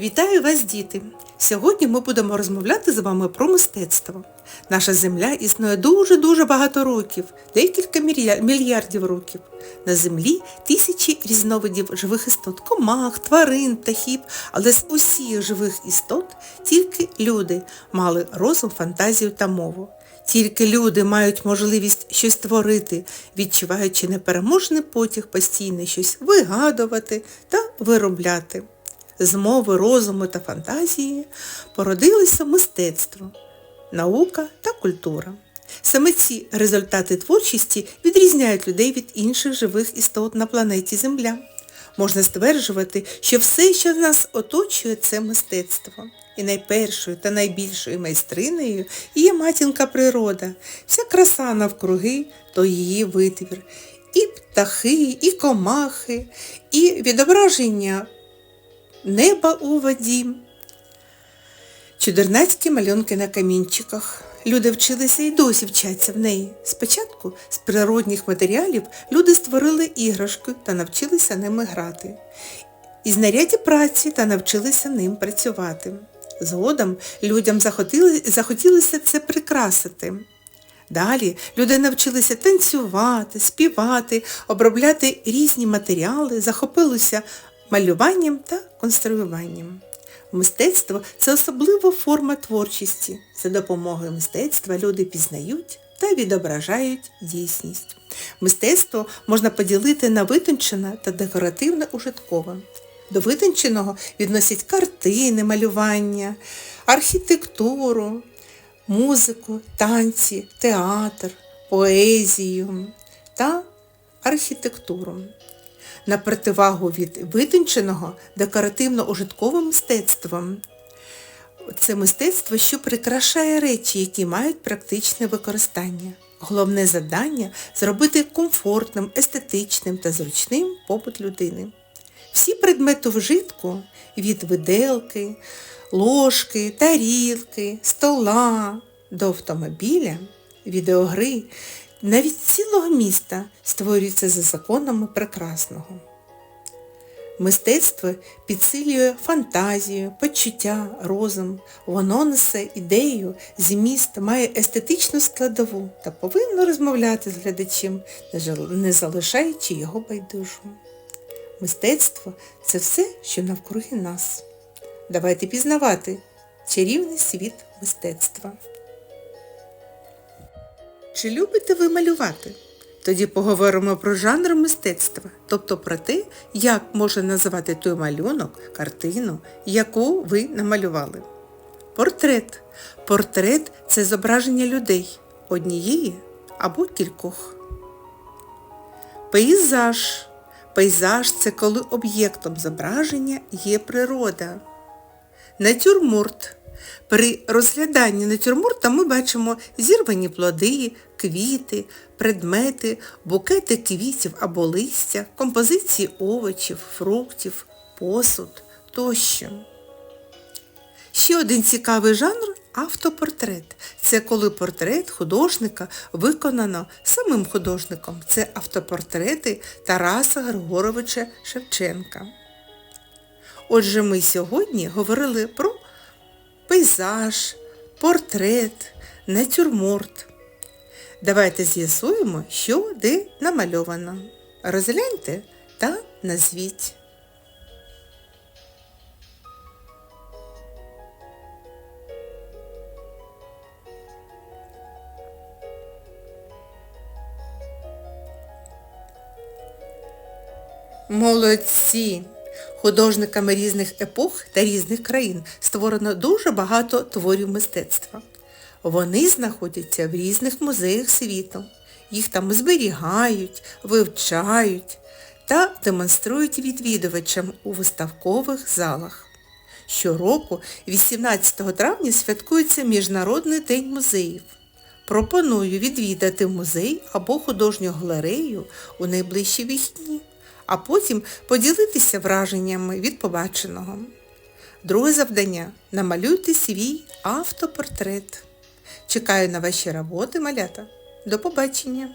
Вітаю вас, діти! Сьогодні ми будемо розмовляти з вами про мистецтво. Наша земля існує дуже-дуже багато років, декілька мільярдів років. На землі тисячі різновидів живих істот, комах, тварин, птахів, але з усіх живих істот тільки люди мали розум, фантазію та мову. Тільки люди мають можливість щось творити, відчуваючи непереможний потяг постійно щось вигадувати та виробляти. З мови, розуму та фантазії породилося мистецтво, наука та культура. Саме ці результати творчості відрізняють людей від інших живих істот на планеті Земля. Можна стверджувати, що все, що нас оточує, це мистецтво. І найпершою та найбільшою майстринею є матінка природа. Вся краса навкруги то її витвір. І птахи, і комахи, і відображення неба у воді. Чудернацькі малюнки на камінчиках. Люди вчилися і досі вчаться в неї. Спочатку з природних матеріалів люди створили іграшки та навчилися ними грати. І знаряді праці та навчилися ним працювати. Згодом людям захотілося це прикрасити. Далі люди навчилися танцювати, співати, обробляти різні матеріали, захопилися малюванням та конструюванням. Мистецтво це особлива форма творчості. За допомогою мистецтва люди пізнають та відображають дійсність. Мистецтво можна поділити на витончене та декоративне ужиткове. До витонченого відносять картини, малювання, архітектуру, музику, танці, театр, поезію та архітектуру. На противагу від витонченого декоративно-ужитковим мистецтвом. Це мистецтво, що прикрашає речі, які мають практичне використання. Головне завдання – зробити комфортним, естетичним та зручним побут людини. Всі предмети вжитку від виделки, ложки, тарілки, стола до автомобіля, відеогри, навіть цілого міста створюються за законами прекрасного. Мистецтво підсилює фантазію, почуття, розум. Воно несе ідею, зміст, має естетичну складову та повинно розмовляти з глядачем, не залишаючи його байдужим. Мистецтво це все, що навкруги нас. Давайте пізнавати чарівний світ мистецтва. Чи любите ви малювати? Тоді поговоримо про жанр мистецтва, тобто про те, як можна називати той малюнок, картину, яку ви намалювали. Портрет. Портрет це зображення людей, однієї або кількох. Пейзаж. Пейзаж це коли об'єктом зображення є природа. Натюрморт. При розгляданні натюрморта ми бачимо зірвані плоди, квіти, предмети, букети квітів або листя, композиції овочів, фруктів, посуд тощо. Ще один цікавий жанр автопортрет. Це коли портрет художника виконано самим художником. Це автопортрети Тараса Григоровича Шевченка. Отже, ми сьогодні говорили про пейзаж, портрет, натюрморт. Давайте з'ясуємо, що де намальовано. Розгляньте та назвіть. Молодці! Художниками різних епох та різних країн створено дуже багато творів мистецтва. Вони знаходяться в різних музеях світу. Їх там зберігають, вивчають та демонструють відвідувачам у виставкових залах. Щороку, 18 травня, святкується Міжнародний день музеїв. Пропоную відвідати музей або художню галерею у найближчі вихідні, а потім поділитися враженнями від побаченого. Друге завдання – намалюйте свій автопортрет. Чекаю на ваші роботи, малята. До побачення!